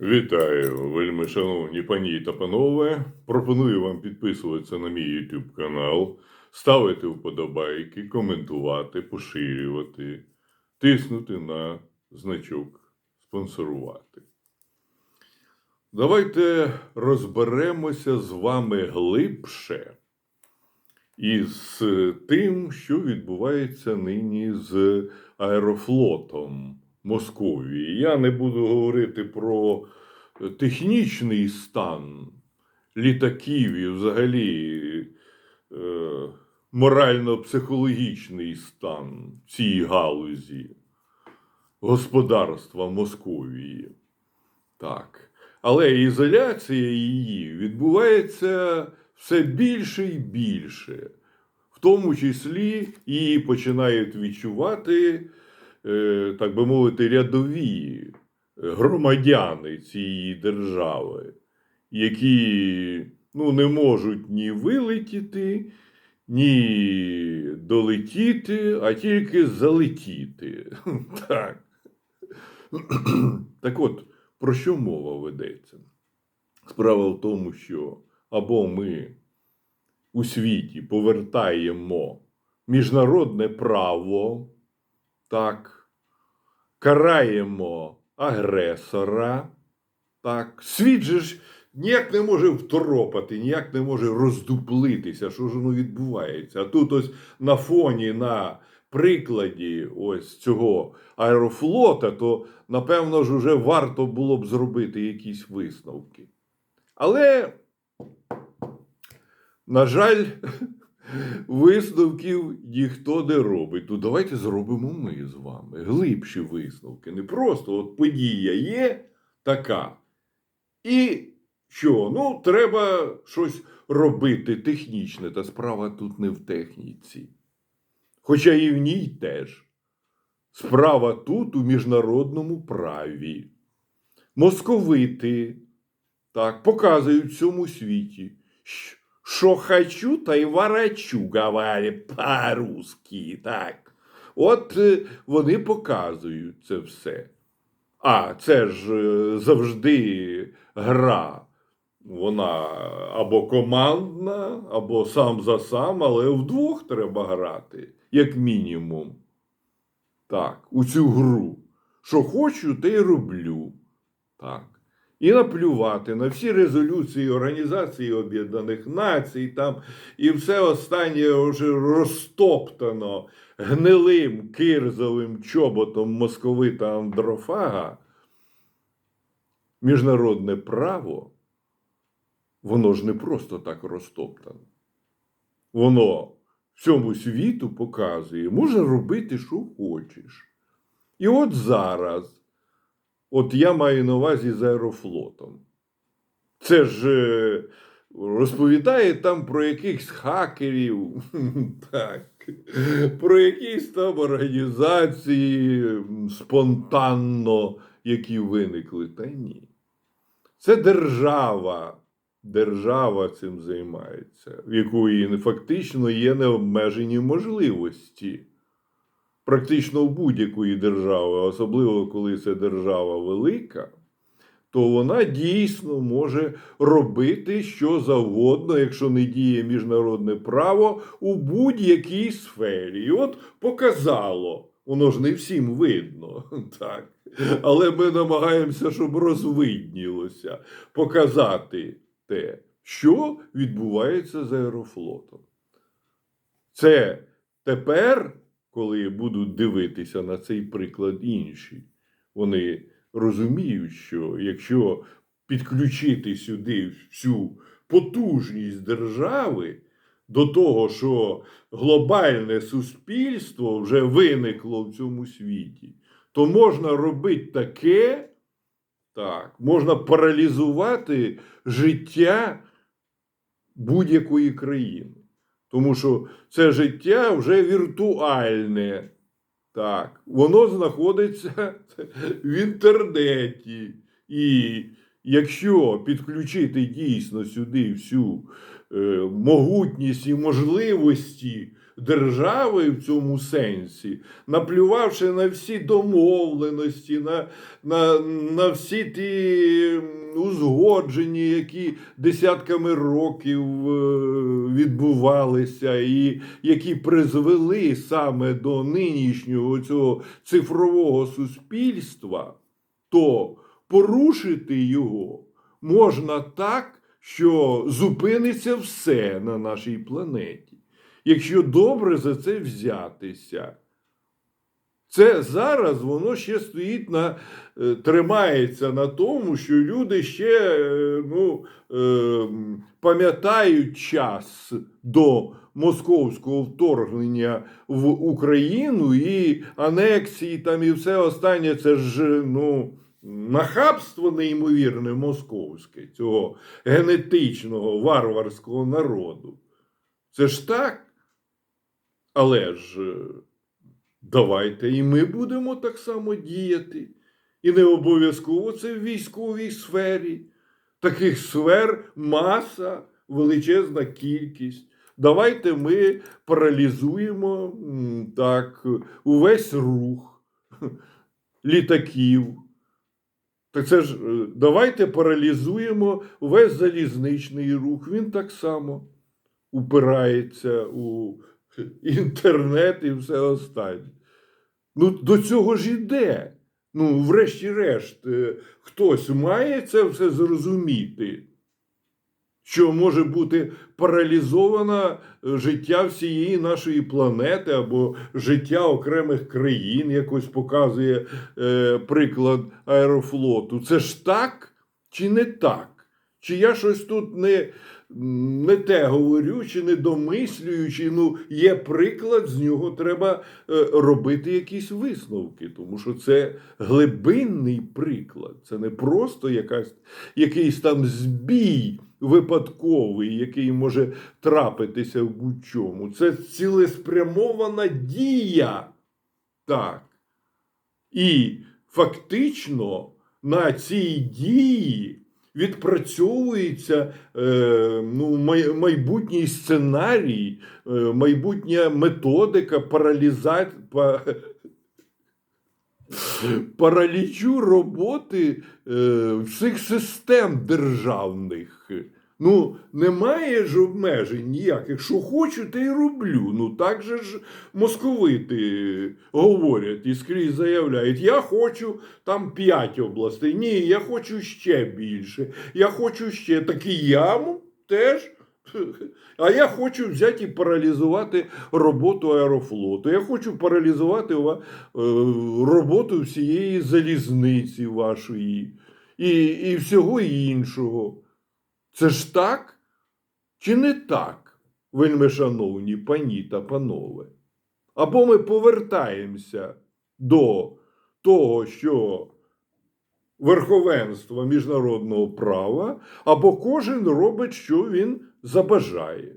Вітаю, вельми шановні пані та панове. Пропоную вам підписуватися на мій YouTube канал, ставити вподобайки, коментувати, поширювати, тиснути на значок спонсорувати. Давайте розберемося з вами глибше із тим, що відбувається нині з аерофлотом Московії. Я не буду говорити про технічний стан літаків і взагалі е, морально-психологічний стан цієї галузі господарства Московії. Так. Але ізоляція її відбувається все більше і більше. В тому числі її починають відчувати, так би мовити, рядові громадяни цієї держави, які ну, не можуть ні вилетіти, ні долетіти, а тільки залетіти. Так. Так от, про що мова ведеться? Справа в тому, що або ми у світі повертаємо міжнародне право, так, караємо агресора, так, світ же ж ніяк не може второпати, ніяк не може роздуплитися, що ж воно відбувається. А тут ось на фоні, на прикладі ось цього аерофлота, то напевно ж уже варто було б зробити якісь висновки. Але, на жаль, висновків ніхто не робить. Ну давайте зробимо ми з вами глибші висновки. Не просто от подія є така. І що? Ну, треба щось робити технічне, та справа тут не в техніці. Хоча і в ній теж. Справа тут у міжнародному праві. Московити так, показують всьому світі, щ- що хочу, та й ворочу, говорять по-русски. Так. От е, вони показують це все. А це ж е, завжди гра. Вона або командна, або сам за сам, але вдвох треба грати, як мінімум. Так, у цю гру. Що хочу, те й роблю. Так. І наплювати на всі резолюції Організації Об'єднаних Націй, там, і все останнє вже розтоптано гнилим кирзовим чоботом московита Андрофага. Міжнародне право, воно ж не просто так розтоптано. Воно всьому світу показує, може робити, що хочеш. І от зараз, от я маю на увазі з аерофлотом. Це ж е, розповідає там про якихось хакерів, так, про якісь там організації спонтанно, які виникли. Та ні. Це держава. Держава цим займається, в якої фактично є необмежені можливості. Практично в будь-якої держави, особливо коли це держава велика, то вона дійсно може робити що завгодно, якщо не діє міжнародне право у будь-якій сфері. І от показало, воно ж не всім видно, так. Але ми намагаємося, щоб розвиднілося, показати те, що відбувається з аерофлотом. Це тепер, коли будуть дивитися на цей приклад інші, вони розуміють, що якщо підключити сюди всю потужність держави до того, що глобальне суспільство вже виникло в цьому світі, то можна робити таке, так, можна паралізувати життя будь-якої країни. Тому що це життя вже віртуальне. Так, воно знаходиться в інтернеті. І якщо підключити дійсно сюди всю е, могутність і можливості держави в цьому сенсі, наплювавши на всі домовленості, на, на, на всі ті узгодження, які десятками років е, відбувалися, і які призвели саме до нинішнього цього цифрового суспільства, то порушити його можна так, що зупиниться все на нашій планеті. Якщо добре за це взятися. Це зараз воно ще стоїть на е, тримається на тому, що люди ще е, ну, е, пам'ятають час до московського вторгнення в Україну і анексії там і все останнє. Це ж ну, нахабство неймовірне московське цього генетичного варварського народу. Це ж так. Але ж. е, Давайте і ми будемо так само діяти. І не обов'язково це в військовій сфері. Таких сфер маса, величезна кількість. Давайте ми паралізуємо так, увесь рух літаків. Так це ж е, давайте паралізуємо весь залізничний рух. Він так само упирається у інтернет і все останнє. Ну, до цього ж іде. Ну, врешті-решт, е, хтось має це все зрозуміти, що може бути паралізовано е, життя всієї нашої планети або життя окремих країн, якось показує е, приклад аерофлоту. Це ж так чи не так? Чи я щось тут не, не те говорю, чи не домислюю, чи ну, є приклад, з нього треба е, робити якісь висновки, тому що це глибинний приклад. Це не просто якась, якийсь там збій випадковий, який може трапитися в будь-чому. Це цілеспрямована дія. Так. І фактично на цій дії відпрацьовується е, ну, майбутній сценарій, е, майбутня методика параліза... паралічу роботи е, всіх систем державних. Ну, немає ж обмежень ніяких. Що хочу, те й роблю. Ну так же ж московити говорять і скрізь заявляють: я хочу там п'ять областей. Ні, я хочу ще більше. Я хочу ще. Так і я теж. А я хочу взяти і паралізувати роботу аерофлоту. Я хочу паралізувати е, роботу всієї залізниці вашої і, і всього іншого. Це ж так? Чи не так, вельми шановні пані та панове? Або ми повертаємося до того, що верховенство міжнародного права, або кожен робить, що він забажає.